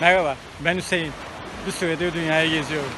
Merhaba, ben Hüseyin. Bir süredir dünyayı geziyorum.